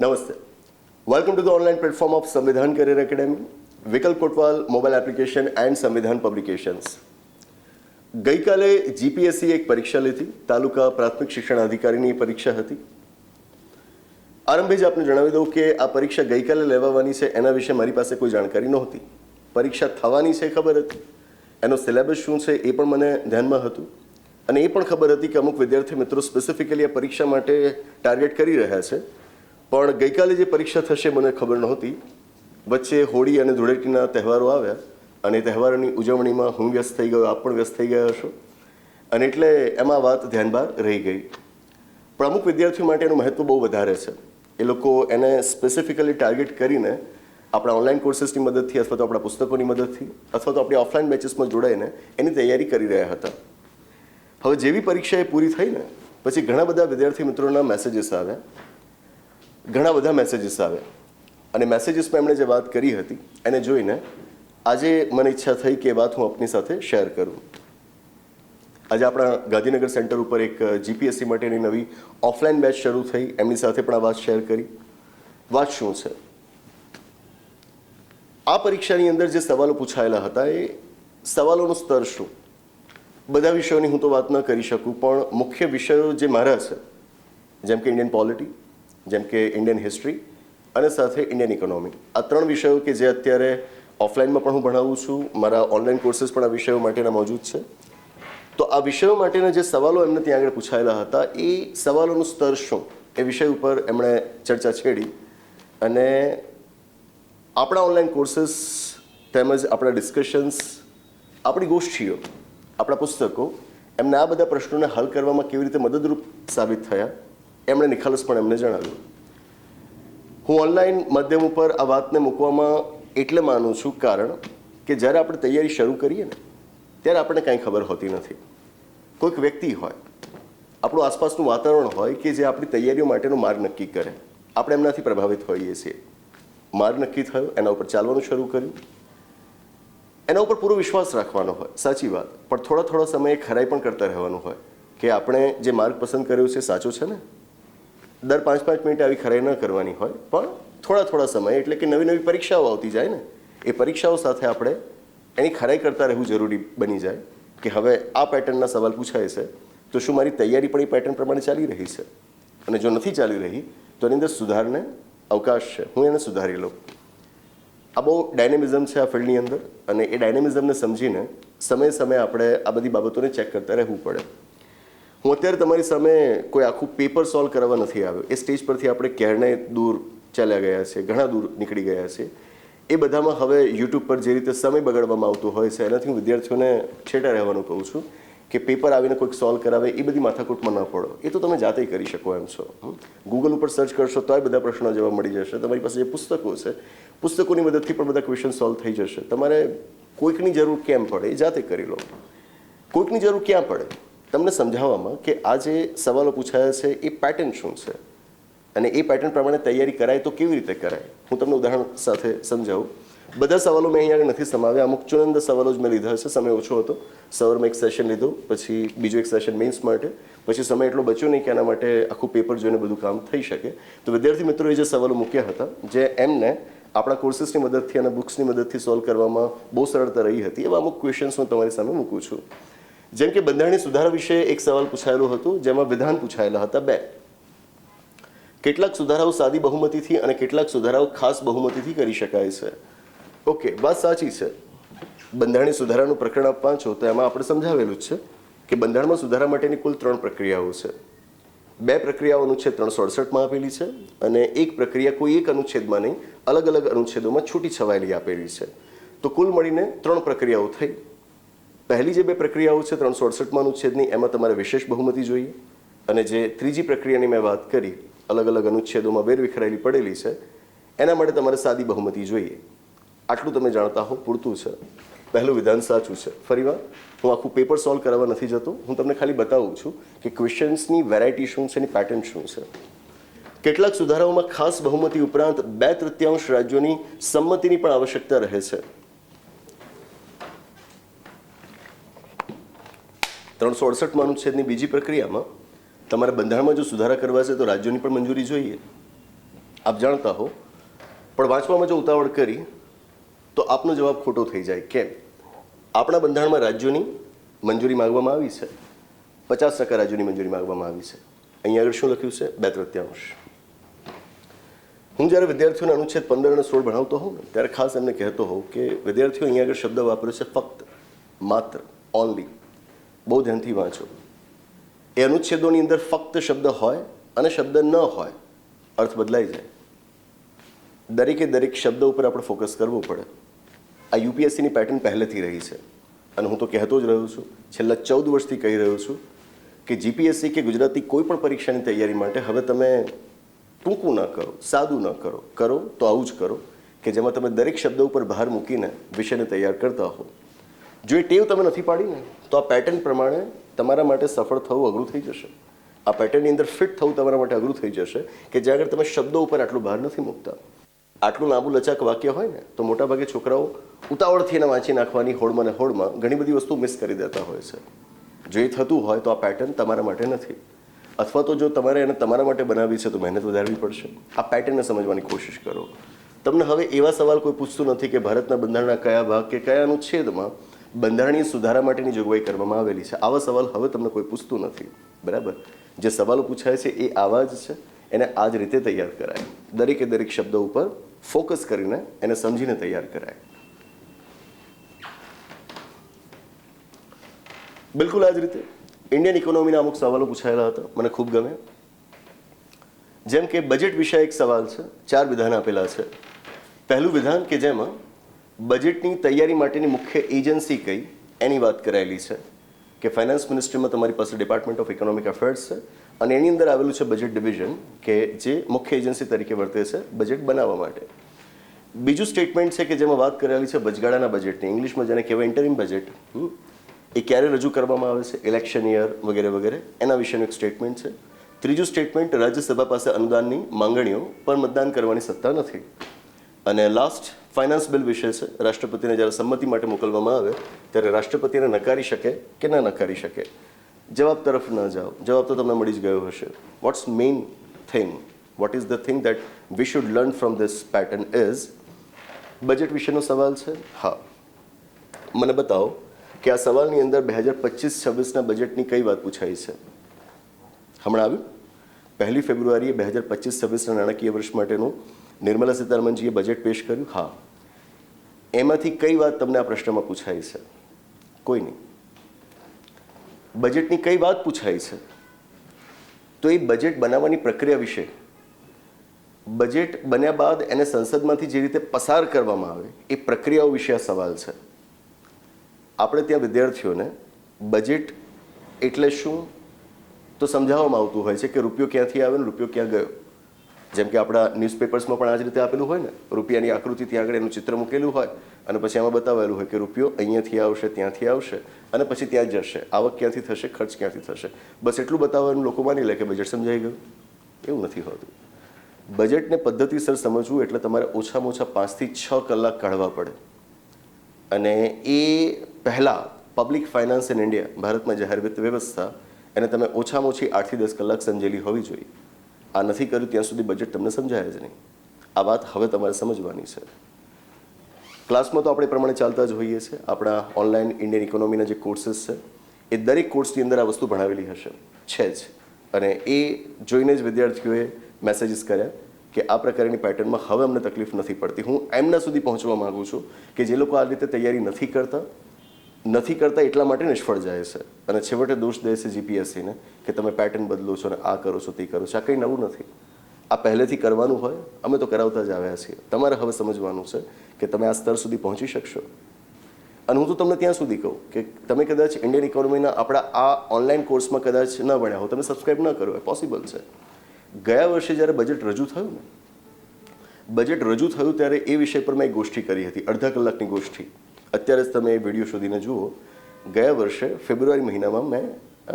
નમસ્તે welcome to the online platform of Samvidhan career academy Vikalp Kotwal mobile application and Samvidhan publications ગઈકાલે GPSC એક પરીક્ષા લીધી, તાલુકા પ્રાથમિક શિક્ષણ અધિકારીની પરીક્ષા હતી. આરંભે જ આપને જણાવી દઉં કે આ પરીક્ષા ગઈકાલે લેવાવાની છે, એના વિશે મારી પાસે કોઈ જાણકારી નહોતી. પરીક્ષા થવાની છે ખબર હતી. એનો સિલેબસ શું છે એ પણ મને ધ્યાનમાં હતું. અને એ પણ ખબર હતી કે અમુક વિદ્યાર્થી મિત્રો સ્પેસિફિકલી આ પરીક્ષા માટે ટાર્ગેટ કરી રહ્યા છે. પણ ગઈકાલે જે પરીક્ષા થશે મને ખબર નહોતી. વચ્ચે હોળી અને ધૂળેટીના તહેવારો આવ્યા અને તહેવારોની ઉજવણીમાં હું વ્યસ્ત થઈ ગયો, આપ પણ વ્યસ્ત થઈ ગયા હશો. અને એટલે એમાં વાત ધ્યાન બહાર રહી ગઈ. પણ અમુક વિદ્યાર્થીઓ માટે એનું મહત્ત્વ બહુ વધારે છે. એ લોકો એને સ્પેસિફિકલી ટાર્ગેટ કરીને આપણા ઓનલાઈન કોર્સીસની મદદથી અથવા તો આપણા પુસ્તકોની મદદથી અથવા તો આપણી ઓફલાઈન બેચીસમાં જોડાઈને એની તૈયારી કરી રહ્યા હતા. હવે જેવી પરીક્ષા એ પૂરી થઈ ને, પછી ઘણા બધા વિદ્યાર્થી મિત્રોના મેસેજીસ આવ્યા. ઘણા બધા મેસેજીસ આવ્યા અને મેસેજીસમાં એમણે જે વાત કરી હતી, એને જોઈને આજે મને ઈચ્છા થઈ કે એ વાત હું આપની સાથે શેર કરું. આજે આપણા ગાંધીનગર સેન્ટર ઉપર એક જીપીએસસી માટેની નવી ઓફલાઈન બેચ શરૂ થઈ. એમની સાથે પણ આ વાત શેર કરી. વાત શું છે? આ પરીક્ષાની અંદર જે સવાલો પૂછાયેલા હતા, એ સવાલોનું સ્તર શું? બધા વિષયોની હું તો વાત ન કરી શકું, પણ મુખ્ય વિષયો જે મારા છે, જેમ કે ઇન્ડિયન પોલિટી જેમ કે ઇન્ડિયન હિસ્ટ્રી અને સાથે ઇન્ડિયન ઇકોનોમી આ ત્રણ વિષયો કે જે અત્યારે ઓફલાઈનમાં પણ હું ભણાવું છું, મારા ઓનલાઈન કોર્સીસ પણ આ વિષયો માટેના મોજૂદ છે. તો આ વિષયો માટેના જે સવાલો એમને ત્યાં આગળ પૂછાયેલા હતા, એ સવાલોનું સ્તર શું? એ વિષય ઉપર એમણે ચર્ચા છેડી અને આપણા ઓનલાઈન કોર્સીસ તેમજ આપણા ડિસ્કશન્સ આપણી ગોષ્ઠીઓ, આપણા પુસ્તકો, એમને આ બધા પ્રશ્નોને હલ કરવામાં કેવી રીતે મદદરૂપ સાબિત થયા? એમણે નિખાલસ પણ એમને જણાવ્યું. હું ઓનલાઈન માધ્યમ ઉપર આ વાતને મૂકવામાં એટલે માનું છું કારણ કે જ્યારે આપણે તૈયારી શરૂ કરીએ ને, ત્યારે આપણને કાંઈ ખબર હોતી નથી. કોઈક વ્યક્તિ હોય, આપણું આસપાસનું વાતાવરણ હોય કે જે આપણી તૈયારીઓ માટેનો માર્ગ નક્કી કરે. આપણે એમનાથી પ્રભાવિત હોઈએ છીએ. માર્ગ નક્કી થયો, એના ઉપર ચાલવાનું શરૂ કર્યું. એના ઉપર પૂરો વિશ્વાસ રાખવાનો હોય, સાચી વાત. પણ થોડા થોડા સમયે ખરાઈ પણ કરતા રહેવાનું હોય કે આપણે જે માર્ગ પસંદ કર્યો છે, સાચો છે ને? દર પાંચ પાંચ મિનિટ આવી ખરાઈ ન કરવાની હોય, પણ થોડા થોડા સમય, એટલે કે નવી નવી પરીક્ષાઓ આવતી જાય ને, એ પરીક્ષાઓ સાથે આપણે એની ખરાઈ કરતા રહેવું જરૂરી બની જાય કે હવે આ પેટર્નના સવાલ પૂછાય છે, તો શું મારી તૈયારી પણ એ પેટર્ન પ્રમાણે ચાલી રહી છે? અને જો નથી ચાલી રહી, તો એની અંદર સુધારને અવકાશ છે. હું એને સુધારી લઉં. આ બહુ ડાયનેમિઝમ છે આ ફિલ્ડની અંદર, અને એ ડાયનેમિઝમને સમજીને સમયે સમયે આપણે આ બધી બાબતોને ચેક કરતા રહેવું પડે. હું અત્યારે તમારી સામે કોઈ આખું પેપર સોલ્વ કરવા નથી આવ્યો. એ સ્ટેજ પરથી આપણે ક્યારને દૂર ચાલ્યા ગયા છે, ઘણા દૂર નીકળી ગયા છે. એ બધામાં હવે યુટ્યુબ પર જે રીતે સમય બગાડવામાં આવતો હોય છે, એનાથી હું વિદ્યાર્થીઓને છેટા રહેવાનું કહું છું કે પેપર આવીને કોઈક સોલ્વ કરાવે, એ બધી માથાકૂટમાં ન પડો. એ તો તમે જાતે કરી શકો એમ છો. ગૂગલ ઉપર સર્ચ કરશો તોય બધા પ્રશ્નો જવાબ મળી જશે. તમારી પાસે જે પુસ્તકો છે, પુસ્તકોની મદદથી પણ બધા ક્વેશ્ચન સોલ્વ થઈ જશે. તમારે કોઈકની જરૂર કેમ પડે એ જાતે કરી લો. કોઈકની જરૂર ક્યાં પડે? તમને સમજાવવામાં કે આ જે સવાલો પૂછાયા છે, એ પેટર્ન શું છે? અને એ પેટર્ન પ્રમાણે તૈયારી કરાય તો કેવી રીતે કરાય? હું તમને ઉદાહરણ સાથે સમજાવું. બધા સવાલો મેં અહીંયા નથી સમાવ્યા. અમુક ચુનંદ સવાલો જ મેં લીધા છે સમય ઓછો હતો. સવારમાં એક સેશન લીધું, પછી બીજું એક સેશન મેન્સ માટે. પછી સમય એટલો બચ્યો નહીં કે એના માટે આખું પેપર જોઈને બધું કામ થઈ શકે. તો વિદ્યાર્થી મિત્રોએ જે સવાલો મૂક્યા હતા, જે એમને આપણા કોર્સીસની મદદથી અને બુક્સની મદદથી સોલ્વ કરવામાં બહુ સરળતા રહી હતી, એવા અમુક ક્વેશ્ચન્સ હું તમારી સામે મૂકું છું. જેમ કે બંધારણીય સુધારા વિશે એક સવાલ પૂછાયેલો હતો, જેમાં વિધાન પૂછાયેલા હતા બે. કેટલાક સુધારાઓ સાદી બહુમતીથી અને કેટલાક સુધારાઓ ખાસ બહુમતીથી કરી શકાય છે. ઓકે વાત સાચી છે. બંધારણીય સુધારાનું પ્રકરણ આપ વાંચો તો એમાં આપણે સમજાવેલું જ છે કે બંધારણમાં સુધારા માટેની કુલ ત્રણ પ્રક્રિયાઓ છે. બે પ્રક્રિયાઓ અનુચ્છેદ ત્રણસો અડસઠમાં આપેલી છે અને એક પ્રક્રિયા કોઈ એક અનુચ્છેદમાં નહીં અલગ અલગ અનુચ્છેદોમાં છૂટી છવાયેલી આપેલી છે. તો કુલ મળીને ત્રણ પ્રક્રિયાઓ થઈ. પહેલી જે બે પ્રક્રિયાઓ છે, ત્રણસો અડસઠમાં અનુચ્છેદની એમાં તમારે વિશેષ બહુમતી જોઈએ. અને જે ત્રીજી પ્રક્રિયાની મેં વાત કરી, અલગ અલગ અનુચ્છેદોમાં વેરવિખરાયેલી પડેલી છે, એના માટે તમારે સાદી બહુમતી જોઈએ. આટલું તમે જાણતા હો, પૂરતું છે. પહેલું વિધાન સાચું છે. ફરીવાર, હું આખું પેપર સોલ્વ કરવા નથી જતો. હું તમને ખાલી બતાવું છું કે ક્વેશ્ચન્સની વેરાયટી શું છે એની પેટર્ન શું છે. કેટલાક સુધારાઓમાં ખાસ બહુમતી ઉપરાંત બે તૃતીયાંશ રાજ્યોની સંમતિની પણ આવશ્યકતા રહે છે. ત્રણસો અડસઠમાં અનુચ્છેદની બીજી પ્રક્રિયામાં તમારે બંધારણમાં જો સુધારા કરવા છે તો રાજ્યોની પણ મંજૂરી જોઈએ. આપ જાણતા હો. પણ વાંચવામાં જો ઉતાવળ કરી, તો આપનો જવાબ ખોટો થઈ જાય. કેમ? આપણા બંધારણમાં રાજ્યોની મંજૂરી માગવામાં આવી છે. પચાસ ટકા રાજ્યોની મંજૂરી માગવામાં આવી છે. અહીંયા આગળ શું લખ્યું છે? બે તૃત્યાંશ. હું જ્યારે વિદ્યાર્થીઓને અનુચ્છેદ પંદર અને સોળ ભણાવતો હોઉં ને, ત્યારે ખાસ એમને કહેતો હોઉં કે વિદ્યાર્થીઓ અહીંયા આગળ શબ્દ વાપરે છે ફક્ત, માત્ર ઓનલી બહુ ધ્યાનથી વાંચો. એ અનુચ્છેદોની અંદર ફક્ત શબ્દ હોય અને શબ્દ ન હોય, અર્થ બદલાઈ જાય. દરેકે દરેક શબ્દ ઉપર આપણે ફોકસ કરવું પડે. આ યુપીએસસીની પેટર્ન પહેલેથી રહી છે. અને હું તો કહેતો જ રહ્યો છું, છેલ્લા ચૌદ વર્ષથી કહી રહ્યો છું કે જીપીએસસી કે ગુજરાતી કોઈ પણ પરીક્ષાની તૈયારી માટે હવે તમે ટૂંકું ન કરો, સાદું ન કરો. કરો તો આવું જ કરો કે જેમાં તમે દરેક શબ્દ ઉપર ભાર મૂકીને વિષયને તૈયાર કરતા હો. જો એ ટેવ તમે નથી પાડીને, તો આ પેટર્ન પ્રમાણે તમારા માટે સફળ થવું અઘરું થઈ જશે. આ પેટર્નની અંદર ફિટ થવું તમારા માટે અઘરું થઈ જશે કે જ્યાં આગળ તમે શબ્દો ઉપર આટલું ભાર નથી મૂકતા. આટલું લાંબુ લચાક વાક્ય હોય ને, તો મોટાભાગે છોકરાઓ ઉતાવળથી એને વાંચી નાખવાની હોડમાં ને હોડમાં ઘણી બધી વસ્તુ મિસ કરી દેતા હોય છે. જો એ થતું હોય તો આ પેટર્ન તમારા માટે નથી. અથવા તો જો તમારે એને તમારા માટે બનાવવી છે તો મહેનત વધારવી પડશે. આ પેટર્નને સમજવાની કોશિશ કરો. તમને હવે એવા સવાલ કોઈ પૂછતું નથી કે ભારતના બંધારણના કયા ભાગ કે કયા અનુચ્છેદમાં બંધારણીય સુધારા માટેની જોગવાઈ કરવામાં આવેલી છે. આવા સવાલ હવે તમને કોઈ પૂછતું નથી. બરાબર? જે સવાલો પૂછાય છે એ આવા જ છે. એને આ જ રીતે તૈયાર કરાય. દરેકે દરેક શબ્દ ઉપર ફોકસ કરીને એને સમજીને તૈયાર કરાય. બિલકુલ આ જ રીતે ઇન્ડિયન ઇકોનોમીના અમુક સવાલો પૂછાયેલા હતા. મને ખૂબ ગમે. જેમ કે બજેટ વિષય એક સવાલ છે. ચાર વિધાન આપેલા છે. પહેલું વિધાન કે જેમાં બજેટની તૈયારી માટેની મુખ્ય એજન્સી કઈ? એની વાત કરાયેલી છે કે ફાઇનાન્સ મિનિસ્ટ્રીમાં તમારી પાસે ડિપાર્ટમેન્ટ ઓફ ઇકોનોમિક અફેર્સ છે અને એની અંદર આવેલું છે બજેટ ડિવિઝન કે જે મુખ્ય એજન્સી તરીકે વર્તે છે બજેટ બનાવવા માટે. બીજું સ્ટેટમેન્ટ છે કે જેમાં વાત કરેલી છે વચગાળાના બજેટની. ઇંગ્લિશમાં જેને કહેવાય ઇન્ટરિમ બજેટ. એ ક્યારે રજૂ કરવામાં આવે છે? ઇલેક્શન યર વગેરે વગેરે. એના વિશેનું એક સ્ટેટમેન્ટ છે. ત્રીજું સ્ટેટમેન્ટ રાજ્યસભા પાસે અનુદાનની માંગણીઓ પર મતદાન કરવાની સત્તા નથી. અને લાસ્ટ ફાઇનાન્સ બિલ વિશે છે, રાષ્ટ્રપતિને જ્યારે સંમતિ માટે મોકલવામાં આવે, ત્યારે રાષ્ટ્રપતિને નકારી શકે કે ન નકારી શકે? જવાબ તરફ ન જાઓ. જવાબ તો તમને મળી જ ગયો હશે. What's main thing what is the thing that we should learn from this pattern is budget વિશેનો સવાલ છે? હા. મને બતાવો કે આ સવાલની અંદર બે હજાર પચીસ છવ્વીસના બજેટની કઈ વાત પૂછાઈ છે? હમણાં આવ્યું? પહેલી ફેબ્રુઆરીએ બે હજાર પચીસ છવ્વીસના નાણાકીય વર્ષ માટેનું નિર્મલા સીતારમણજીએ બજેટ પેશ કર્યું? હા. એમાંથી કઈ વાત તમને આ પ્રશ્નમાં પૂછાઈ છે? કોઈ નહીં. બજેટની કઈ વાત પૂછાઈ છે? તો એ બજેટ બનાવવાની પ્રક્રિયા વિશે. બજેટ બન્યા બાદ એને સંસદમાંથી જે રીતે પસાર કરવામાં આવે, એ પ્રક્રિયાઓ વિશે આ સવાલ છે. આપણે ત્યાં વિદ્યાર્થીઓને બજેટ એટલે શું તો સમજાવવામાં આવતું હોય છે કે રૂપિયો ક્યાંથી આવે ને રૂપિયો ક્યાં ગયો. જેમ કે આપણા ન્યૂઝપેપર્સમાં પણ આ જ રીતે આપેલું હોય ને, રૂપિયાની આકૃતિ ત્યાં આગળ એનું ચિત્ર મૂકેલું હોય, અને પછી આમાં બતાવેલું હોય કે રૂપિયો અહીંયાથી આવશે, ત્યાંથી આવશે, અને પછી ત્યાં જશે. આવક ક્યાંથી થશે, ખર્ચ ક્યાંથી થશે? બસ એટલું બતાવવાનું લોકો માની લે કે બજેટ સમજાઈ ગયું. એવું નથી હોતું. બજેટને પદ્ધતિસર સમજવું એટલે તમારે ઓછામાં ઓછા પાંચથી છ કલાક કાઢવા પડે. અને એ પહેલાં પબ્લિક ફાઇનાન્સ ઇન ઇન્ડિયા ભારતમાં જાહેર વિત્ત વ્યવસ્થા, એને તમે ઓછામાં ઓછી આઠથી દસ કલાક સમજેલી હોવી જોઈએ. આ નથી કર્યું ત્યાં સુધી બજેટ તમને સમજાય જ નહીં. આ વાત હવે તમારે સમજવાની છે. ક્લાસમાં તો આપણે પ્રમાણે ચાલતા જ હોઈએ છીએ. આપણા ઓનલાઈન ઇન્ડિયન ઇકોનોમીના જે કોર્સીસ છે, એ દરેક કોર્સની અંદર આ વસ્તુ ભણાવેલી હશે. છે જ. અને એ જોઈને જ વિદ્યાર્થીઓએ મેસેજીસ કર્યા કે આ પ્રકારની પેટર્નમાં હવે અમને તકલીફ નથી પડતી. હું એમના સુધી પહોંચવા માગું છું કે જે લોકો આ રીતે તૈયારી નથી કરતા નથી કરતા એટલા માટે નિષ્ફળ જાય છે. અને છેવટે દોષ દે છે જીપીએસસીને કે તમે પેટર્ન બદલો છો ને આ કરો છો, તે કરો છો. આ કંઈ નવું નથી. આ પહેલેથી કરવાનું હોય, અમે તો કરાવતા જ આવ્યા છીએ. તમારે હવે સમજવાનું છે કે તમે આ સ્તર સુધી પહોંચી શકશો. અને હું તો તમને ત્યાં સુધી કહું કે તમે કદાચ ઇન્ડિયન ઇકોનોમીના આપણા આ ઓનલાઈન કોર્સમાં કદાચ ન ભણ્યા હો, તમે સબસ્ક્રાઇબ ન કરો, એ પોસિબલ છે. ગયા વર્ષે જ્યારે બજેટ રજૂ થયું ને બજેટ રજૂ થયું ત્યારે એ વિષય પર મેં એક ગોષ્ઠી કરી હતી, અડધા કલાકની ગોષ્ઠી. અત્યારે જ તમે એ વીડિયો શોધીને જુઓ, ગયા વર્ષે ફેબ્રુઆરી મહિનામાં મેં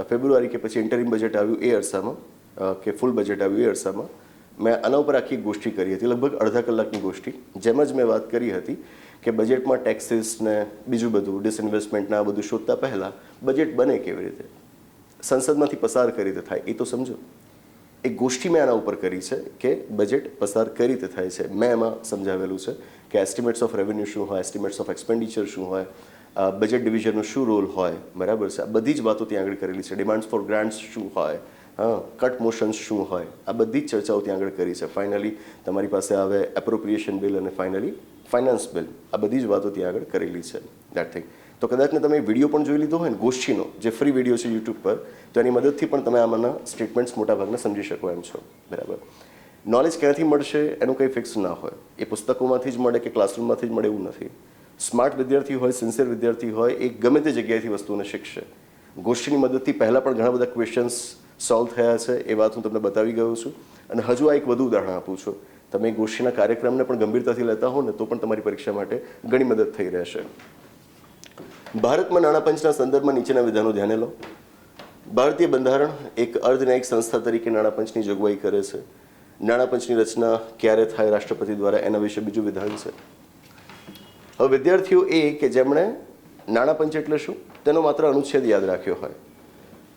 ફેબ્રુઆરી કે પછી ઇન્ટરિમ બજેટ આવ્યું એ અરસામાં કે ફૂલ બજેટ આવ્યું એ અરસામાં, મેં આના ઉપર આખી ગોષ્ઠી કરી હતી, લગભગ અડધા કલાકની ગોષ્ઠી. જેમ જ મેં વાત કરી હતી કે બજેટમાં ટેક્સીસ ને બીજું બધું ડિસઇન્વેસ્ટમેન્ટના આ બધું શોધતા પહેલાં બજેટ બને કેવી રીતે? સંસદમાંથી પસાર કરી રીતે થાય, એ તો સમજો. એક ગોષ્ઠી મેં આના ઉપર કરી છે કે બજેટ પસાર કઈ રીતે થાય છે. મેં એમાં સમજાવેલું છે કે એસ્ટિમેટ્સ ઓફ રેવન્યુ શું હોય એસ્ટિમેટ્સ ઓફ એક્સપેન્ડિચર શું હોય બજેટ ડિવિઝનનો શું રોલ હોય, બરાબર છે? આ બધી જ વાતો ત્યાં આગળ કરેલી છે. ડિમાન્ડ્સ ફોર ગ્રાન્ટ્સ શું હોય, હા કટ મોશન્સ શું હોય, આ બધી જ ચર્ચાઓ ત્યાં આગળ કરી છે. ફાઇનલી તમારી પાસે આવે એપ્રોપ્રિએશન બિલ અને ફાઇનલી ફાઇનાન્સ બિલ આ બધી જ વાતો ત્યાં આગળ કરેલી છે. દેટ થિંગ તો કદાચને તમે વીડિયો પણ જોઈ લીધો હોય ને, ગોષ્ઠીનો, જે ફ્રી વીડિયો છે યુટ્યુબ પર, તો એની મદદથી પણ તમે આમાંના સ્ટેટમેન્ટ્સ મોટાભાગના સમજી શકો એમ છો. બરાબર. નોલેજ ક્યાંથી મળશે એનું કંઈ ફિક્સ ના હોય. એ પુસ્તકોમાંથી જ મળે કે ક્લાસરૂમમાંથી જ મળે એવું નથી. સ્માર્ટ વિદ્યાર્થી હોય સિન્સિયર વિદ્યાર્થી હોય, એ ગમે તે જગ્યાએથી વસ્તુને શીખશે. ગોષ્ઠીની મદદથી પહેલાં પણ ઘણા બધા ક્વેશ્ચન્સ સોલ્વ થયા છે, એ વાત હું તમને બતાવી ગયો છું. અને હજુ આ એક વધુ ઉદાહરણ આપું છું. તમે ગોષ્ઠીના કાર્યક્રમને પણ ગંભીરતાથી લેતા હો ને, તો પણ તમારી પરીક્ષા માટે ઘણી મદદ થઈ રહેશે. ભારતમાં નાણાં પંચના સંદર્ભમાં નીચેના વિધાનો ધ્યાને લો. ભારતીય બંધારણ એક અર્ધન્યાયિક સંસ્થા તરીકે નાણાં પંચની જોગવાઈ કરે છે. નાણાં પંચની રચના ક્યારે થાય રાષ્ટ્રપતિ દ્વારા એના વિશે બીજું વિધાન છે. હવે વિદ્યાર્થીઓ એ કે જેમણે નાણાં પંચ એટલે શું, તેનો માત્ર અનુચ્છેદ યાદ રાખ્યો હોય.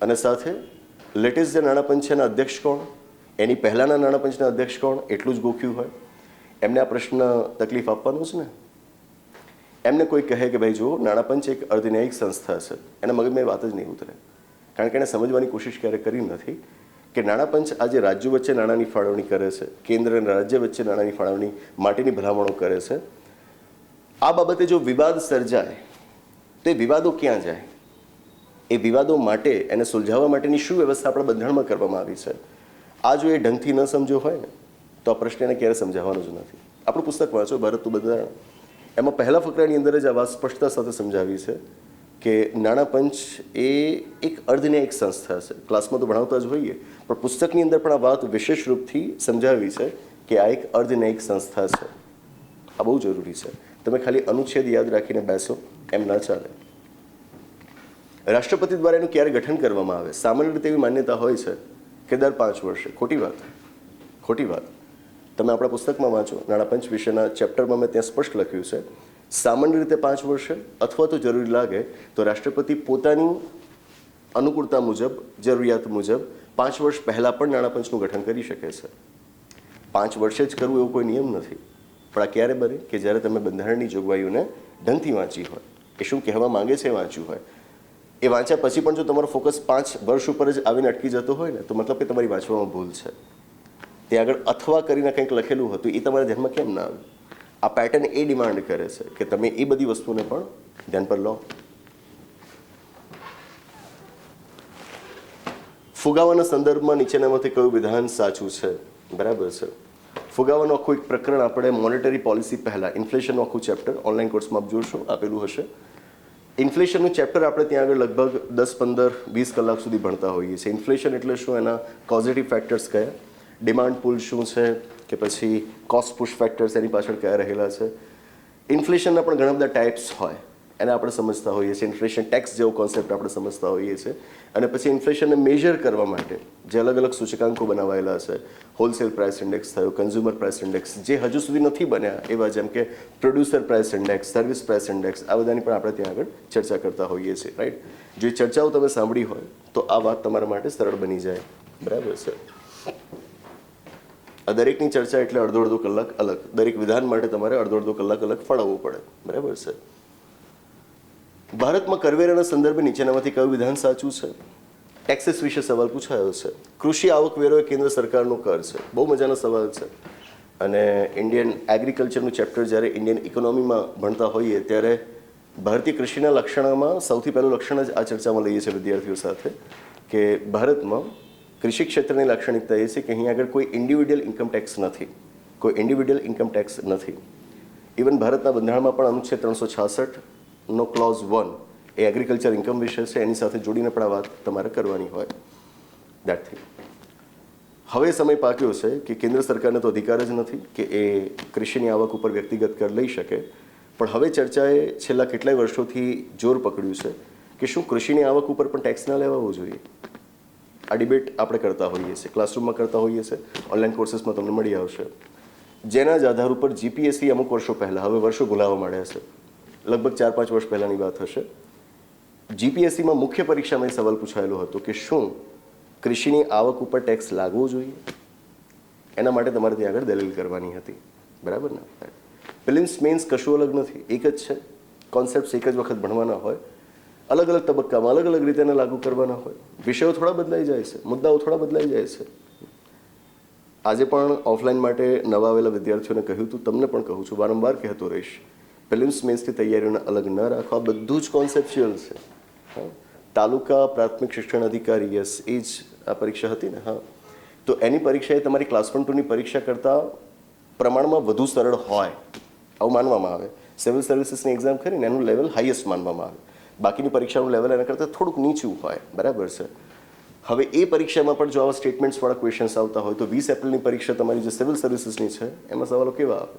અને સાથે લેટેસ્ટ જે નાણાં પંચ છે એના અધ્યક્ષ કોણ? એની પહેલાંના નાણાં પંચના અધ્યક્ષ કોણ? એટલું જ ગોખ્યું હોય. એમને આ પ્રશ્ન તકલીફ આપવાનો છે ને. એમને કોઈ કહે કે, ભાઈ, જુઓ નાણાં પંચ એક અર્ધન્યાયિક સંસ્થા છે. એના મગજમાં એ વાત જ નહીં ઉતરે. કારણ કે એને સમજવાની કોશિશ ક્યારે કરી નથી કે નાણાં પંચ આજે રાજ્યો વચ્ચે નાણાંની ફાળવણી કરે છે, કેન્દ્ર અને રાજ્ય વચ્ચે નાણાંની ફાળવણી માટેની ભલામણો કરે છે. આ બાબતે જો વિવાદ સર્જાય, તો એ વિવાદો ક્યાં જાય? એ વિવાદો માટે એને સુલઝાવવા માટેની શું વ્યવસ્થા આપણા બંધારણમાં કરવામાં આવી છે? આ જો એ ઢંગથી ન સમજો હોય ને, તો આ પ્રશ્ન એને ક્યારે સમજાવવાનો જ નથી. આપણું પુસ્તક વાંચો, ભારતનું બંધારણ. એમાં પહેલા ફકરાની અંદર જ આ વાત સ્પષ્ટતા સાથે સમજાવી છે કે નાણાં પંચ એ એક અર્ધન્યાયિક સંસ્થા છે. ક્લાસમાં તો ભણાવતા જ હોઈએ, પણ પુસ્તકની અંદર પણ આ વાત વિશેષ રૂપથી સમજાવી છે કે આ એક અર્ધન્યાયિક સંસ્થા છે. આ બહુ જરૂરી છે. તમે ખાલી અનુચ્છેદ યાદ રાખીને બેસો, એમ ના ચાલે. રાષ્ટ્રપતિ દ્વારા એનું ક્યારે ગઠન કરવામાં આવે? સામાન્ય રીતે એવી માન્યતા હોય છે. કે દર પાંચ વર્ષે. ખોટી વાત. ખોટી વાત. તમે આપણા પુસ્તકમાં વાંચો. નાણાપંચ વિશેના ચેપ્ટરમાં મેં ત્યાં સ્પષ્ટ લખ્યું છે. સામાન્ય રીતે પાંચ વર્ષે અથવા તો જરૂરી લાગે તો રાષ્ટ્રપતિ પોતાની અનુકૂળતા મુજબ, જરૂરિયાત મુજબ પાંચ વર્ષ પહેલાં પણ નાણાપંચનું ગઠન કરી શકે છે. પાંચ વર્ષે જ કરવું એવો કોઈ નિયમ નથી. પણ આ ક્યારે બને? કે જ્યારે તમે બંધારણની જોગવાઈઓને ઢંગથી વાંચી હોય એ શું કહેવા માંગે છે એ વાંચ્યું હોય. એ વાંચ્યા પછી પણ જો તમારો ફોકસ પાંચ વર્ષ ઉપર જ આવીને અટકી જતો હોય ને, તો મતલબ કે તમારી વાંચવામાં ભૂલ છે. ત્યાં આગળ અથવા કરીને કંઈક લખેલું હતું એ તમારા ધ્યાનમાં કેમ ના આવ્યું આ પેટર્ન એ ડિમાન્ડ કરે છે કે તમે એ બધી વસ્તુને પણ ધ્યાન પર લો. ફુગાવાના સંદર્ભમાં નીચેનામાંથી કયું વિધાન સાચું છે? બરાબર છે. ફુગાવાનું આખું એક પ્રકરણ આપણે મોનેટરી પોલિસી પહેલાં ઇન્ફ્લેશનનું આખું ચેપ્ટર ઓનલાઈન કોર્સમાં આપ જોશો, આપેલું હશે. ઇન્ફ્લેશનનું ચેપ્ટર આપણે ત્યાં આગળ લગભગ દસ, પંદર, વીસ કલાક સુધી ભણતા હોઈએ છીએ. ઇન્ફ્લેશન એટલે શું? એના પોઝિટિવ ફેક્ટર્સ કયા? ડિમાન્ડ પુલ શું છે કે પછી કોસ્ટ પુશ ફેક્ટર્સ એની પાછળ કયા રહેલા છે? ઇન્ફ્લેશનના પણ ઘણા બધા ટાઈપ્સ હોય, એને આપણે સમજતા હોઈએ છીએ. ઇન્ફ્લેશન ટેક્સ જેવો કોન્સેપ્ટ આપણે સમજતા હોઈએ છીએ. અને પછી ઇન્ફ્લેશનને મેજર કરવા માટે જે અલગ અલગ સૂચકાંકો બનાવાયેલા છે હોલસેલ પ્રાઇસ ઇન્ડેક્સ થયો કન્ઝ્યુમર પ્રાઇસ ઇન્ડેક્સ જે હજુ સુધી નથી બન્યા એવા જેમ કે producer price index service price index આ બધાની પણ આપણે ત્યાં આગળ ચર્ચા કરતા હોઈએ છીએ રાઈટ જો ચર્ચાઓ તમે સાંભળી હોય, તો આ વાત તમારા માટે સરળ બની જાય. બરાબર છે? આ દરેકની ચર્ચા એટલે અડધો અડધો કલાક અલગ. દરેક વિધાન માટે તમારે અડધો અડધો કલાક અલગ ફાળવવું પડે. બરાબર છે? ભારતમાં કરવેરાના સંદર્ભે નીચેનામાંથી કયું વિધાન સાચું છે? ટેક્સીસ વિશે સવાલ પૂછાયો છે. કૃષિ આવકવેરો એ કેન્દ્ર સરકારનો કર છે. બહુ મજાનો સવાલ છે. અને ઇન્ડિયન એગ્રીકલ્ચરનું ચેપ્ટર જ્યારે ઇન્ડિયન ઇકોનોમીમાં ભણતા હોઈએ ત્યારે ભારતીય કૃષિના લક્ષણમાં સૌથી પહેલું લક્ષણ જ આ ચર્ચામાં લઈએ છીએ વિદ્યાર્થીઓ સાથે કે ભારતમાં કૃષિ ક્ષેત્રની લાક્ષણિકતા એ છે કે અહીં આગળ કોઈ ઇન્ડિવિડ્યુઅલ ઇન્કમ ટેક્સ નથી. કોઈ ઇન્ડિવિડ્યુઅલ ઇન્કમ ટેક્સ નથી. ઇવન ભારતના બંધારણમાં પણ અનુચ્છેદ ત્રણસો છાસઠનો ક્લોઝ વન એ એગ્રીકલ્ચર ઇન્કમ વિશે છે, એની સાથે જોડીને પણ આ વાત તમારે કરવાની હોય. દેટ થિંગ હવે સમય પાક્યો છે કે કેન્દ્ર સરકારને તો અધિકાર જ નથી કે એ કૃષિની આવક ઉપર વ્યક્તિગત કર લઈ શકે. પણ હવે ચર્ચાએ છેલ્લા કેટલાય વર્ષોથી જોર પકડ્યું છે કે શું કૃષિની આવક ઉપર પણ ટેક્સ ના લેવાવો જોઈએ? આ ડિબેટ આપણે કરતા હોઈએ છીએ. ક્લાસરૂમમાં કરતા હોઈએ છીએ. ઓનલાઈન કોર્સીસમાં તમને મળી આવશે. જેના જ આધાર ઉપર જીપીએસસી અમુક વર્ષો પહેલાં, હવે વર્ષો ભૂલાવા માંડ્યા છે. લગભગ ચાર પાંચ વર્ષ પહેલાંની વાત હશે. જીપીએસસીમાં મુખ્ય પરીક્ષામાં એ સવાલ પૂછાયેલો હતો કે શું કૃષિની આવક ઉપર ટેક્સ લાગવો જોઈએ? એના માટે તમારે ત્યાં આગળ દલીલ કરવાની હતી. બરાબર ને? પ્રિલિમ્સ મેન્સ કશું અલગ નથી. એક જ છે. કોન્સેપ્ટ એક જ વખત ભણવાના હોય. અલગ અલગ તબક્કામાં, અલગ અલગ રીતે એને લાગુ કરવાના હોય. વિષયો થોડા બદલાઈ જાય છે, મુદ્દાઓ થોડા બદલાઈ જાય છે. આજે પણ ઓફલાઈન માટે નવા આવેલા વિદ્યાર્થીઓને કહ્યું હતું તમને પણ કહું છું, વારંવાર કહેતો રહીશ, પ્રિલિમ્સ મેન્સની તૈયારીઓને અલગ ન રાખો આ બધું જ કોન્સેપ્ચ્યુઅલ છે. હા. તાલુકા પ્રાથમિક શિક્ષણ અધિકારી યસ એ જ આ પરીક્ષા હતી ને, હા. તો એની પરીક્ષા એ તમારી ક્લાસ વન ટુની પરીક્ષા કરતાં પ્રમાણમાં વધુ સરળ હોય, આવું માનવામાં આવે. સિવિલ સર્વિસીસની એક્ઝામ કરીને એનું લેવલ હાઈએસ્ટ માનવામાં આવે. બાકીની પરીક્ષાનું લેવલ એના કરતાં થોડુંક નીચું હોય. બરાબર છે? હવે એ પરીક્ષામાં પણ જો આવા સ્ટેટમેન્ટ્સવાળા ક્વેશ્ચન્સ આવતા હોય તો વીસ એપ્રિલની પરીક્ષા તમારી જે સિવિલ સર્વિસીસની છે, એમાં સવાલો કેવા આવે?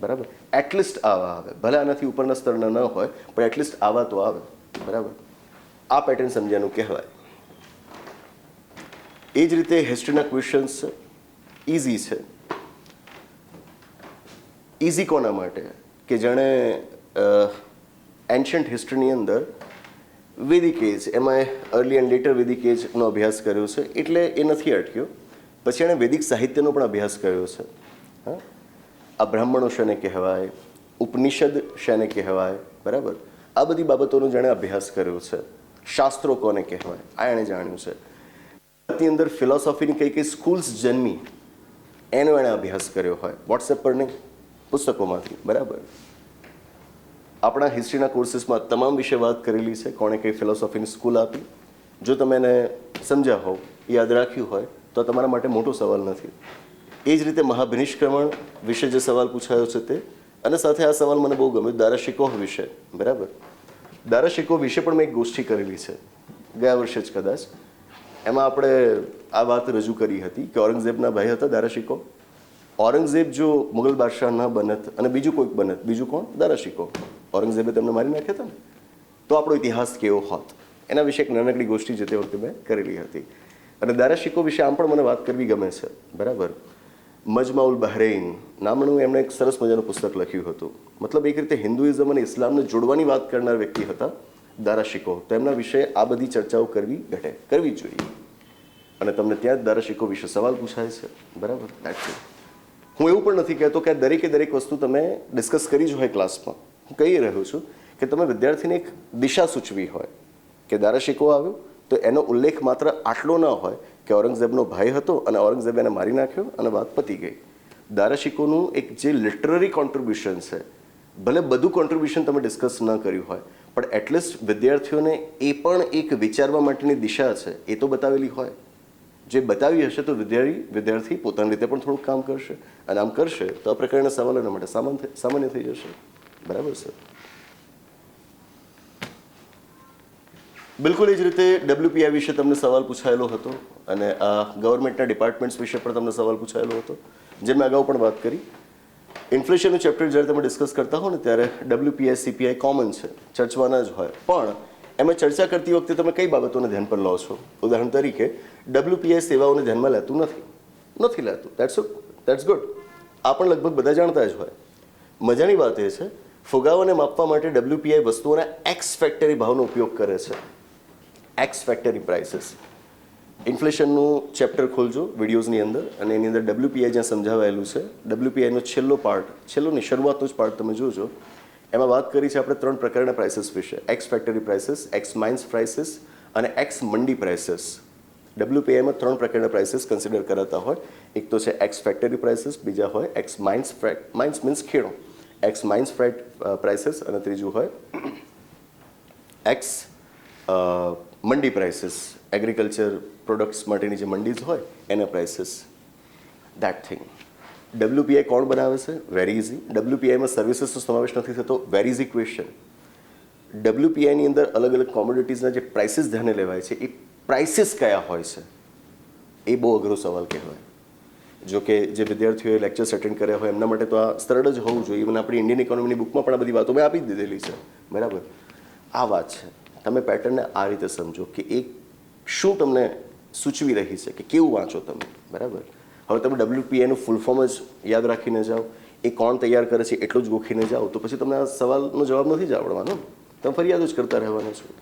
બરાબર? એટલીસ્ટ આવા આવે. ભલે આનાથી ઉપરના સ્તરના ન હોય, પણ એટલીસ્ટ આવા તો આવે. બરાબર? આ પેટર્ન સમજ્યાનું કહેવાય. એ જ રીતે હિસ્ટ્રીના ક્વેશ્ચન્સ ઇઝી છે. ઇઝી કોના માટે? કે જેણે એન્શન્ટ હિસ્ટ્રીની અંદર વેદિક એજ એમાં અર્લી એન્ડ લેટર વેદિક એજનો અભ્યાસ કર્યો છે. એટલે એ નથી અટક્યો. પછી એણે વૈદિક સાહિત્યનો પણ અભ્યાસ કર્યો છે. હા? આ બ્રાહ્મણો શેને કહેવાય? ઉપનિષદ શેને કહેવાય? બરાબર? આ બધી બાબતોનો જેણે અભ્યાસ કર્યો છે. શાસ્ત્રો કોને કહેવાય? આ એણે જાણ્યું છે. ભારતની અંદર ફિલોસોફીની કઈ કઈ સ્કૂલ્સ જન્મી, એનો એણે અભ્યાસ કર્યો હોય. વોટ્સએપ પર નહીં, પુસ્તકોમાંથી. બરાબર? આપણા હિસ્ટ્રીના કોર્સીસમાં તમામ વિશે વાત કરેલી છે. કોણે કઈ ફિલોસોફીની સ્કૂલ આપી? જો તમે એને સમજ્યા હોવ, યાદ રાખ્યું હોય, તો તમારા માટે મોટો સવાલ નથી. એ જ રીતે મહાભિનિષ્ક્રમણ વિશે જે સવાલ પૂછાયો છે તે, અને સાથે આ સવાલ મને બહુ ગમ્યો, દારાશિકોહ વિશે, બરાબર? દારાશિકોહ વિશે પણ મેં એક ગોષ્ઠી કરેલી છે, ગયા વર્ષે જ કદાચ. એમાં આપણે આ વાત રજૂ કરી હતી કે ઔરંગઝેબના ભાઈ હતા દારાશિકો ઔરંગઝેબ જો મુગલ બાદશાહ ન બનત અને બીજું કોઈક બનત, બીજું કોણ? દારાશિકો ઔરંગઝેબે તેમને મારી નાખ્યા હતા ને? તો આપણો ઇતિહાસ કેવો હોત? એના વિશે એક નાનકડી ગોષ્ઠી જે તે વખતે મેં કરેલી હતી. અને દારાશિકો વિશે આમ પણ મને વાત કરવી ગમે છે. બરાબર? મજમાઉલ બહરેઇન નામનું એમણે એક સરસ મજાનું પુસ્તક લખ્યું હતું. મતલબ એક રીતે હિન્દુઇઝમ અને ઇસ્લામને જોડવાની વાત કરનાર વ્યક્તિ હતા દારાશિકો તો એમના વિશે આ બધી ચર્ચાઓ કરવી ઘટે. કરવી જોઈએ. અને તમને ત્યાં જ દારાશિકો વિશે સવાલ પૂછાય છે. બરાબર? હું એવું પણ નથી કહેતો કે દરેકે દરેક વસ્તુ તમે ડિસ્કસ કરી જ હોય ક્લાસમાં હું કહી રહ્યો છું કે તમે વિદ્યાર્થીને એક દિશા સૂચવી હોય કે દારાશિકો આવ્યો, તો એનો ઉલ્લેખ માત્ર આટલો ન હોય કે ઔરંગઝેબનો ભાઈ હતો અને ઔરંગઝેબ એને મારી નાખ્યો અને વાત પતી ગઈ. દારાશિકોનું એક જે લિટરરી કોન્ટ્રીબ્યુશન છે, ભલે બધું કોન્ટ્રીબ્યુશન તમે ડિસ્કસ ન કર્યું હોય, પણ એટલીસ્ટ વિદ્યાર્થીઓને એ પણ એક વિચારવા માટેની દિશા છે, એ તો બતાવેલી હોય. જે બતાવી હશે તો વિદ્યાર્થી વિદ્યાર્થી પોતાની રીતે પણ થોડુંક કામ કરશે અને આમ કરશે તો આ પ્રકારના સવાલોના માટે સામાન સામાન્ય થઈ જશે. બરાબર છે બિલકુલ એ જ રીતે ડબ્લ્યુપીઆઈ વિશે તમને સવાલ પૂછાયેલો હતો અને આ ગવર્મેન્ટના ડિપાર્ટમેન્ટ્સ વિશે પણ તમને સવાલ પૂછાયેલો હતો જે મેં અગાઉ પણ વાત કરી. ઇન્ફ્લેશનનું ચેપ્ટર જ્યારે તમે ડિસ્કસ કરતા હો ને ત્યારે ડબ્લ્યુપીઆઈ, સીપીઆઈ કોમન છે, ચર્ચવાના જ હોય. પણ એમાં ચર્ચા કરતી વખતે તમે કઈ બાબતોને ધ્યાન પર લો છો? ઉદાહરણ તરીકે, ડબ્લ્યુપીઆઈ સેવાઓને ધ્યાનમાં લેતું નથી. નથી લેતું. દેટ્સ દેટ્સ ગુડ આ પણ લગભગ બધા જાણતા જ હોય. મજાની વાત એ છે ફુગાવાને માપવા માટે ડબ્લ્યુપીઆઈ વસ્તુઓના એક્સ ફેક્ટરી ભાવનો ઉપયોગ કરે છે. એક્સ ફેક્ટરી પ્રાઇસીસ ઇન્ફ્લેશનનું ચેપ્ટર ખોલજો વિડીયોઝની અંદર અને એની અંદર ડબ્લ્યુપીઆઈ જ્યાં સમજાવાયેલું છે ડબ્લ્યુપીઆઈનો છેલ્લો પાર્ટ છેલ્લો નહીં શરૂઆતનો જ પાર્ટ તમે જોજો. એમાં વાત કરી છે આપણે ત્રણ પ્રકારના પ્રાઇસીસ વિશે. Ex factory prices ex mines prices અને એક્સ મંડી પ્રાઇસીસ ડબ્લ્યુપીઆઈમાં ત્રણ પ્રકારના પ્રાઇસીસ કન્સિડર કરાતા હોય. એક તો છે એક્સ ફેક્ટરી પ્રાઇસીસ બીજા હોય એક્સ માઇન્સ માઇન્સ મીન્સ ખેડો. એક્સ માઇન્સ ફ્રેટ પ્રાઇસીસ અને ત્રીજું હોય x mandi prices agriculture products માટેની જે મંડીઝ હોય, એના પ્રાઇસીસ દેટ થિંગ ડબ્લ્યુપીઆઈ કોણ બનાવે છે? વેરી ઇઝી ડબ્લ્યુપીઆઈમાં સર્વિસીસનો સમાવેશ નથી થતો. વેરી ઇઝી ક્વેશ્ચન ડબ્લ્યુપીઆઈની અંદર અલગ અલગ કોમોડિટીઝના જે પ્રાઇસીસ ધ્યાને લેવાય છે, એ પ્રાઇસીસ કયા હોય છે? એ બહુ અઘરો સવાલ કહેવાય. જો કે જે વિદ્યાર્થીઓએ લેક્ચર્સ અટેન્ડ કર્યા હોય, એમના માટે તો આ સરળ જ હોવું જોઈએ. મને આપણી ઇન્ડિયન ઇકોનોમીની બુકમાં પણ આ બધી વાતો મેં આપી દીધેલી છે. બરાબર? આ વાત છે. તમે પેટર્નને આ રીતે સમજો કે એ શું તમને સૂચવી રહી છે કે કેવું વાંચો તમે? બરાબર? હવે તમે ડબલ્યુપીએનું ફૂલ ફોર્મ જ યાદ રાખીને જાઓ. એ કોણ તૈયાર કરે છે, એટલું જ ગોખીને જાઓ. તો પછી તમને આ સવાલનો જવાબ નથી જ આવડવાનો. તમે ફરિયાદ જ કરતા રહેવાના છો.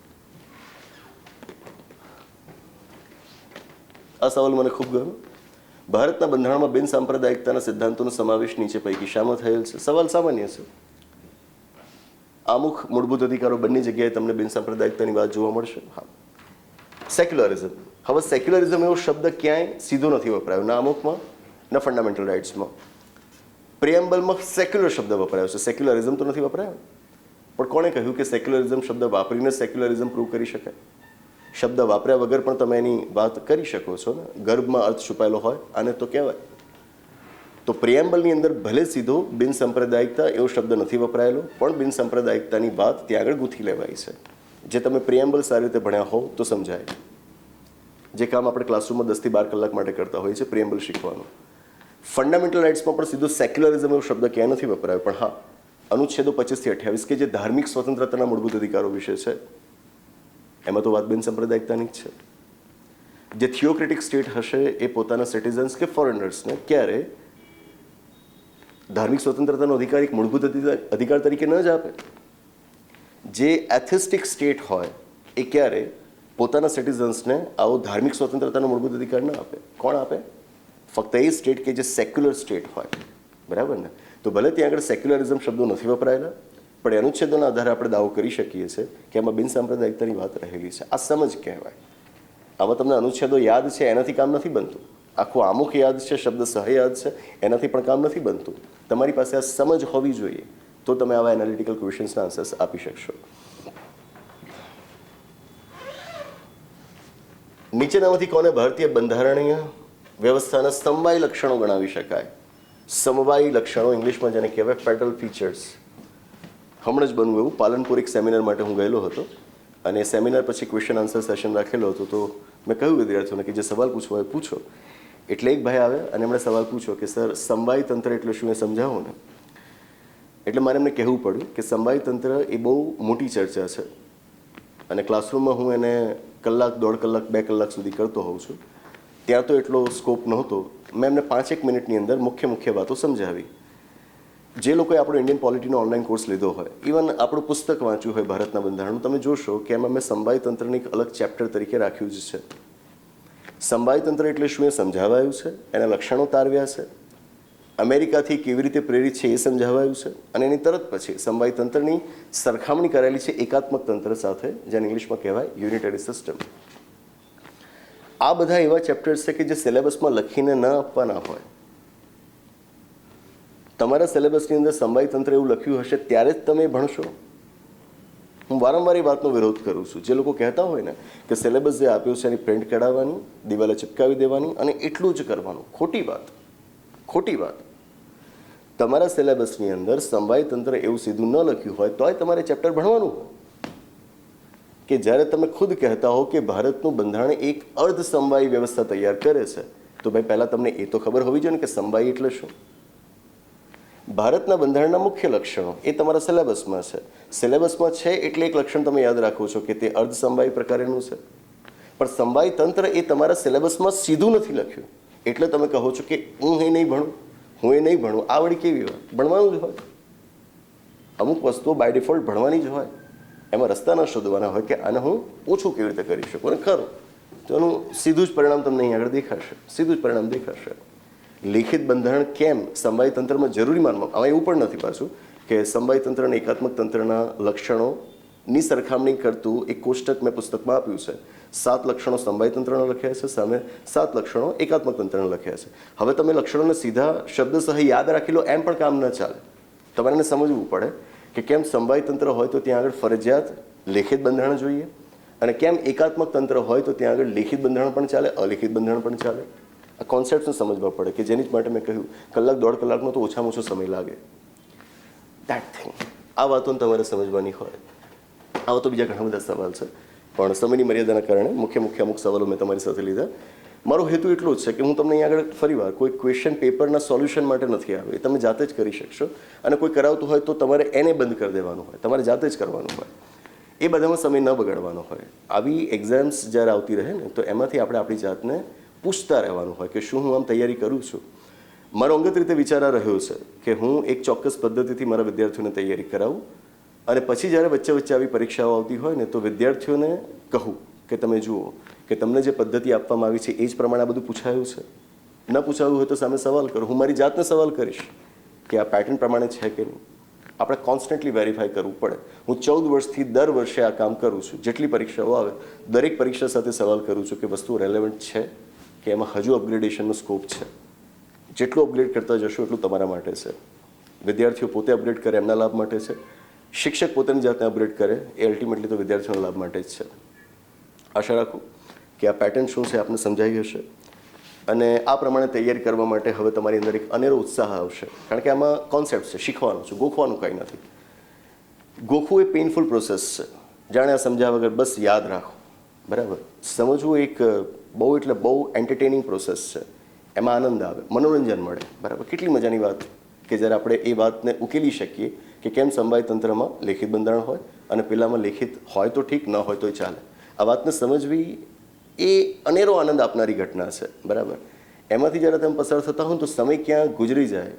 આ સવાલ મને ખૂબ ગમ્યો. ભારતના બંધારણમાં બિન સાંપ્રદાયિકતાના સિદ્ધાંતોનો સમાવેશ નીચે પૈકી શામાં થયેલ છે? સવાલ સામાન્ય છે. અમુક મૂળભૂત અધિકારો બંને જગ્યાએ તમને બિન સાંપ્રદાયિકતાની વાત જોવા મળશે? હા. સેક્યુલરિઝમ હવે સેક્યુલરિઝમ એવો શબ્દ ક્યાંય સીધો નથી વપરાયો. ના અમુકમાં ના ફંડામેન્ટલ રાઇટ્સમાં પ્રિએમ્બલમાં સેક્યુલર શબ્દ વપરાયો છે. સેક્યુલરિઝમ તો નથી વપરાયો. પણ કોણે કહ્યું કે સેક્યુલરિઝમ શબ્દ વાપરીને સેક્યુલરિઝમ પ્રૂવ કરી શકાય? શબ્દ વાપર્યા વગર પણ તમે એની વાત કરી શકો છો ને. ગર્ભમાં અર્થ છુપાયેલો હોય, આને તો કહેવાય. તો પ્રિએમ્બલની અંદર ભલે સીધો બિનસાંપ્રદાયિકતા એવો શબ્દ નથી વપરાયેલો, પણ બિનસાંપ્રદાયિકતાની વાત ત્યાં આગળ ગૂંથી લેવાય છે. જે તમે પ્રિએમ્બલ સારી રીતે ભણ્યા હોવ તો સમજાય. જે કામ આપણે ક્લાસરૂમમાં દસથી બાર કલાક માટે કરતા હોઈએ છીએ, પ્રિએમ્બલ શીખવાનું. ફંડામેન્ટલ રાઇટ્સમાં પણ સીધો સેક્યુલરિઝમ એવો શબ્દ ક્યાંય નથી વપરાયો, પણ હા, અનુચ્છેદો પચીસથી અઠ્યાવીસ કે જે ધાર્મિક સ્વતંત્રતાના મૂળભૂત અધિકારો વિશે છે એમાં તો વાત બિન સાંપ્રદાયિકતાની જ છે. જે થિયોક્રેટિક સ્ટેટ હશે એ પોતાના સિટીઝન્સ કે ફોરેનર્સને ક્યારે ધાર્મિક સ્વતંત્રતાનો અધિકાર એક મૂળભૂત અધિકાર તરીકે ન જ આપે. જે એથિસ્ટિક સ્ટેટ હોય એ ક્યારે પોતાના સિટીઝન્સને આવો ધાર્મિક સ્વતંત્રતાનો મૂળભૂત અધિકાર ન આપે. કોણ આપે? ફક્ત એ સ્ટેટ કે જે સેક્યુલર સ્ટેટ હોય. બરાબર ને? તો ભલે ત્યાં આગળ સેક્યુલરિઝમ શબ્દો નથી વપરાયેલા પણ અનુચ્છેદોના આધારે આપણે દાવો કરી શકીએ છીએ કે એમાં બિનસાંપ્રદાયિકતાની વાત રહેલી છે. આ સમજ કહેવાય. આમાં તમને અનુચ્છેદો યાદ છે, એનાથી કામ નથી બનતું. આખું આમુખ યાદ છે, શબ્દ સહ યાદ છે, એનાથી પણ કામ નથી બનતું. તમારી પાસે આ સમજ હોવી જોઈએ તો તમે આવા એનાલિટિકલ ક્વેશ્ચન્સના આન્સર્સ આપી શકશો. નીચેનામાંથી કોને ભારતીય બંધારણીય વ્યવસ્થાના સમવાય લક્ષણો ગણાવી શકાય? સમવાય લક્ષણો ઇંગ્લિશમાં જેને કહેવાય ફેડરલ ફીચર્સ હમણાં જ બનવું એવું. પાલનપુર એક સેમિનાર માટે હું ગયેલો હતો અને સેમિનાર પછી ક્વેશ્ચન આન્સર સેશન રાખેલો હતો. તો મેં કહ્યું વિદ્યાર્થીઓને કે જે સવાલ પૂછવો હોય પૂછો. એટલે એક ભાઈ આવે અને એમણે સવાલ પૂછ્યો કે, સર, સમવાય તંત્ર એટલે શું એ સમજાવો ને? એટલે મારે એમને કહેવું પડ્યું કે, સમવાય તંત્ર એ બહુ મોટી ચર્ચા છે અને ક્લાસરૂમમાં હું એને કલાક, દોઢ કલાક, બે કલાક સુધી કરતો હોઉં છું. ત્યાં તો એટલો સ્કોપ નહોતો. મેં એમને પાંચેક મિનિટની અંદર મુખ્ય મુખ્ય વાતો સમજાવી. જે લોકોએ આપણો ઇન્ડિયન પોલિટીનો ઓનલાઈન કોર્સ લીધો હોય ઇવન આપણું પુસ્તક વાંચ્યું હોય ભારતના બંધારણનું, તમે જોશો કે એમાં મેં સંભાય તંત્રને એક અલગ ચેપ્ટર તરીકે રાખ્યું જ છે. સંભાઈ તંત્ર એટલે શું એ સમજાવાયું છે? એના લક્ષણો તારવ્યા છે. અમેરિકાથી કેવી રીતે પ્રેરિત છે એ સમજાવાયું છે. અને એની તરત પછી સંભાઈ તંત્રની સરખામણી કરેલી છે એકાત્મક તંત્ર સાથે, જેને ઇંગ્લિશમાં કહેવાય યુનિટરી સિસ્ટમ આ બધા એવા ચેપ્ટર્સ છે કે જે સિલેબસમાં લખીને ન આપવાના હોય. તમારા સિલેબસની અંદર સમવાય તંત્ર એવું લખ્યું હશે, ત્યારે જ તમે ભણશો. હું વારંવાર એ વાતનો વિરોધ કરું છું. જે લોકો કહેતા હોય ને કે સિલેબસ જે આપ્યું છે એની પ્રિન્ટ કઢાવવાની, દિવાલે ચિપકાવી દેવાની અને એટલું જ કરવાનું. ખોટી વાત. ખોટી વાત. તમારા સિલેબસની અંદર સમવાય તંત્ર એવું સીધું ન લખ્યું હોય, તોય તમારે ચેપ્ટર ભણવાનું કે જ્યારે તમે ખુદ કહેતા હો કે ભારતનું બંધારણ એક અર્ધ સમવાય વ્યવસ્થા તૈયાર કરે છે, તો ભાઈ પહેલાં તમને એ તો ખબર હોવી જોઈએ ને કે સમવાય એટલે શું? ભારતના બંધારણના મુખ્ય લક્ષણો એ તમારા સિલેબસમાં છે. સિલેબસમાં છે એટલે એક લક્ષણ તમે યાદ રાખો છો કે તે અર્ધ સમવાય પ્રકારેનું છે. પણ સમવાય તંત્ર એ તમારા સિલેબસમાં સીધું નથી લખ્યું. એટલે તમે કહો છો કે હું એ નહીં ભણું, હું એ નહીં ભણું, આ વળી કેવી હોય? ભણવાનું જ હોય. અમુક વસ્તુઓ બાય ડિફોલ્ટ ભણવાની જ હોય. એમાં રસ્તા ન શોધવાના હોય કે આને હું ઓછું કેવી રીતે કરી શકું? અને ખરું. તો એનું સીધું જ પરિણામ તમને અહીં આગળ દેખાશે. સીધું જ પરિણામ દેખાશે. લેખિત બંધારણ કેમ સમવાય તંત્રમાં જરૂરી માનવામાં આમાં એવું પણ નથી પાછું કે સમવાય તંત્ર અને એકાત્મક તંત્રના લક્ષણોની સરખામણી કરતું એક કોષ્ટક મેં પુસ્તકમાં આપ્યું છે. સાત લક્ષણો સમવાય તંત્રના લખ્યા છે, સામે સાત લક્ષણો એકાત્મક તંત્રના લખ્યા છે. હવે તમે લક્ષણોને સીધા શબ્દ સહ યાદ રાખી લો, એમ પણ કામ ન ચાલે. તમારે એને સમજવું પડે કે કેમ સમવાય તંત્ર હોય તો ત્યાં આગળ ફરજિયાત લેખિત બંધારણ જોઈએ અને કેમ એકાત્મક તંત્ર હોય તો ત્યાં આગળ લેખિત બંધારણ પણ ચાલે, અલેખિત બંધારણ પણ ચાલે. આ કોન્સેપ્ટને સમજવા પડે કે જેની જ માટે મેં કહ્યું, કલાક દોઢ કલાકનો તો ઓછામાં ઓછો સમય લાગે. દેટ થિંગ આ વાતોને તમારે સમજવાની હોય. આવા તો બીજા ઘણા બધા સવાલ છે. પણ સમયની મર્યાદાના કારણે મુખ્ય મુખ્ય અમુક સવાલો મેં તમારી સાથે લીધા. મારો હેતુ એટલો જ છે કે હું તમને અહીં આગળ ફરીવાર કોઈ ક્વેશ્ચન પેપરના સોલ્યુશન માટે નથી આવ્યો. એ તમે જાતે જ કરી શકશો. અને કોઈ કરાવતું હોય તો તમારે એને બંધ કરી દેવાનું હોય. તમારે જાતે જ કરવાનું હોય. એ બધામાં સમય ન બગાડવાનો હોય. આવી એક્ઝામ્સ જ્યારે આવતી રહે ને, તો એમાંથી આપણે આપણી જાતને પૂછતા રહેવાનું હોય કે શું હું આમ તૈયારી કરું છું. મારો અંગત રીતે વિચાર રહ્યો છે કે હું એક ચોક્કસ પદ્ધતિથી મારા વિદ્યાર્થીઓને તૈયારી કરાવું અને પછી જ્યારે વચ્ચે વચ્ચે આવી પરીક્ષાઓ આવતી હોય ને તો વિદ્યાર્થીઓને કહું કે તમે જુઓ કે તમને જે પદ્ધતિ આપવામાં આવી છે એ જ પ્રમાણે આ બધું પૂછાયું છે. ન પૂછાયું હોય તો સામે સવાલ કરો. હું મારી જાતને સવાલ કરીશ કે આ પેટર્ન પ્રમાણે છે કે નહીં? આપણે કોન્સ્ટન્ટલી વેરીફાઈ કરવું પડે. હું ચૌદ વર્ષથી દર વર્ષે આ કામ કરું છું. જેટલી પરીક્ષાઓ આવે, દરેક પરીક્ષા સાથે સવાલ કરું છું કે વસ્તુ રેલેવન્ટ છે કે એમાં હજુ અપગ્રેડેશનનો સ્કોપ છે. જેટલું અપગ્રેડ કરતા જશો એટલું તમારા માટે છે. વિદ્યાર્થીઓ પોતે અપગ્રેડ કરે એમના લાભ માટે છે. શિક્ષક પોતાની જાતે અપગ્રેડ કરે એ અલ્ટિમેટલી તો વિદ્યાર્થીઓના લાભ માટે જ છે. આશા રાખું કે આ પેટર્ન શું છે આપને સમજાઈ હશે અને આ પ્રમાણે તૈયારી કરવા માટે હવે તમારી અંદર એક અનેરો ઉત્સાહ આવશે. કારણ કે આમાં કોન્સેપ્ટ છે, શીખવાનું છે, ગોખવાનું કંઈ નથી. ગોખવું એ પેઇનફુલ પ્રોસેસ છે. જાણે આ સમજ્યા વગર બસ યાદ રાખો. બરાબર? સમજવું એક બહુ એટલે બહુ એન્ટરટેનિંગ પ્રોસેસ છે. એમાં આનંદ આવે, મનોરંજન મળે. બરાબર? કેટલી મજાની વાત કે જ્યારે આપણે એ વાતને ઉકેલી શકીએ કે કેમ સમવાય તંત્રમાં લેખિત બંધારણ હોય અને પેલામાં લેખિત હોય તો ઠીક, ન હોય તોય ચાલે. આ વાતને સમજવી એ અનેરો આનંદ આપનારી ઘટના છે. બરાબર? એમાંથી જ્યારે તમે પસાર થતા હો તો સમય ક્યાં ગુજરી જાય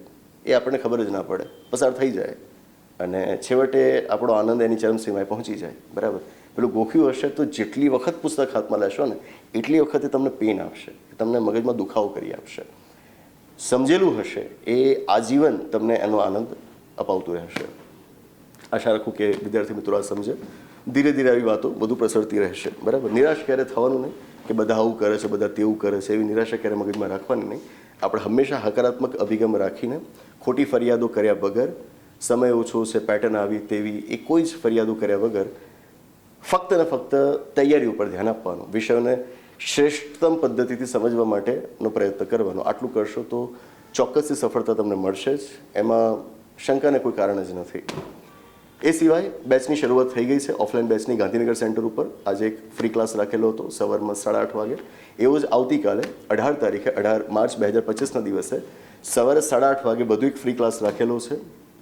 એ આપણને ખબર જ ના પડે. પસાર થઈ જાય. અને છેવટે આપણો આનંદ એની ચરમસીમાએ પહોંચી જાય. બરાબર? પેલું ગોખ્યું હશે તો જેટલી વખત પુસ્તક હાથમાં લેશો ને, એટલી વખતે તમને પેન આવશે, તમને મગજમાં દુખાવો કરી આપશે. સમજેલું હશે એ આજીવન તમને એનો આનંદ અપાવતું રહેશે. આશા રાખું કે વિદ્યાર્થી મિત્રો આ સમજે. ધીરે ધીરે આવી વાતો બધું પ્રસરતી રહેશે. બરાબર? નિરાશ ક્યારે થવાનું નહીં કે બધા આવું કરે છે, બધા તેવું કરે છે, એવી નિરાશા ક્યારે મગજમાં રાખવાની નહીં. આપણે હંમેશા હકારાત્મક અભિગમ રાખીને ખોટી ફરિયાદો કર્યા વગર, સમય ઓછો છે પેટર્ન આવી તેવી એ કોઈ જ ફરિયાદો કર્યા વગર ફક્ત ને ફક્ત તૈયારી ઉપર ધ્યાન આપવાનું, વિષયોને શ્રેષ્ઠતમ પદ્ધતિથી સમજવા માટેનો પ્રયત્ન કરવાનો. આટલું કરશો તો ચોક્કસથી સફળતા તમને મળશે જ. એમાં શંકાને કોઈ કારણ જ નથી. એ સિવાય બેચની શરૂઆત થઈ ગઈ છે. ઓફલાઈન બેચની ગાંધીનગર સેન્ટર ઉપર આજે એક ફ્રી ક્લાસ રાખેલો હતો સવારમાં સાડા આઠ વાગે. એવો જ આવતીકાલે અઢાર તારીખે, અઢાર માર્ચ બે હજાર પચીસના દિવસે સવારે સાડા આઠ વાગે બધું એક ફ્રી ક્લાસ રાખેલો છે.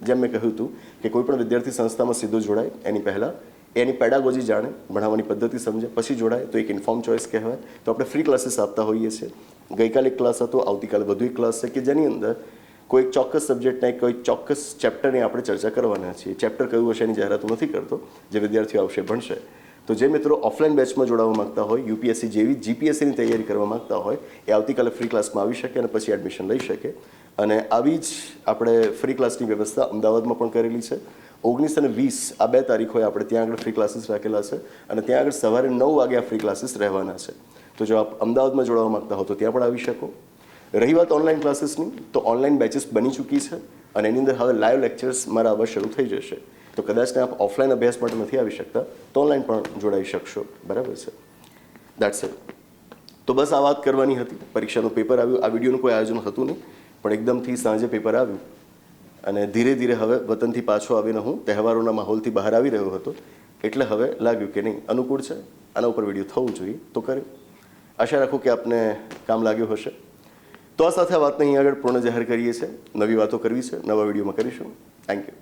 જેમ મેં કહ્યું હતું કે કોઈપણ વિદ્યાર્થી સંસ્થામાં સીધો જોડાય, એની પહેલાં એની પેડાગોજી જાણે, ભણાવવાની પદ્ધતિ સમજે, પછી જોડાય, તો એક ઇન્ફોર્મ ચોઇસ કહેવાય. તો આપણે ફ્રી ક્લાસીસ આપતા હોઈએ છીએ. ગઈકાલે ક્લાસ હતો, આવતીકાલે વધુ એક ક્લાસ છે, કે જેની અંદર કોઈ ચોક્કસ સબ્જેક્ટના કોઈ ચોક્કસ ચેપ્ટરની આપણે ચર્ચા કરવાના છીએ. ચેપ્ટર કયું હશે એની જાહેરાત નથી કરતો, જે વિદ્યાર્થીઓ આવશે ભણશે. તો જે મિત્રો ઓફલાઈન બેચમાં જોડાવા માંગતા હોય યુપીએસસી જેવી જીપીએસસીની તૈયારી કરવા માંગતા હોય, એ આવતીકાલે ફ્રી ક્લાસમાં આવી શકે અને પછી એડમિશન લઈ શકે. અને આવી જ આપણે ફ્રી ક્લાસની વ્યવસ્થા અમદાવાદમાં પણ કરેલી છે. ઓગણીસ અને વીસ, આ બે તારીખોએ આપણે ત્યાં આગળ ફ્રી ક્લાસીસ રાખેલા છે અને ત્યાં આગળ સવારે નવ વાગે આ ફ્રી ક્લાસીસ રહેવાના છે. તો જો આપ અમદાવાદમાં જોડાવા માગતા હો તો ત્યાં પણ આવી શકો. રહી વાત ઓનલાઈન ક્લાસીસની તો ઓનલાઈન બેચીસ બની ચૂકી છે અને એની અંદર હવે લાઈવ લેક્ચર્સ મારા આવવા શરૂ થઈ જશે. તો કદાચ આપ ઓફલાઈન અભ્યાસ માટે નથી આવી શકતા, તો ઓનલાઈન પણ જોડાઈ શકશો. બરાબર છે? દેટ્સ ઇટ તો બસ આ વાત કરવાની હતી. પરીક્ષાનું પેપર આવ્યું. આ વિડીયોનું કોઈ આયોજન હતું નહીં, પણ એકદમથી સાંજે પેપર આવ્યું. અને ધીરે ધીરે હવે વતનથી પાછો આવીને હું તહેવારોના માહોલથી બહાર આવી રહ્યો હતો. એટલે હવે લાગ્યું કે નહીં, અનુકૂળ છે. આના ઉપર વીડિયો થવું જોઈએ. તો કર્યું આશા રાખું કે આપને કામ લાગ્યું હશે. તો આ સાથે આ વાતને અહીં આગળ પૂર્ણ જાહેર કરીએ છીએ. નવી વાતો કરવી છે. નવા વિડીયોમાં કરીશું. Thank you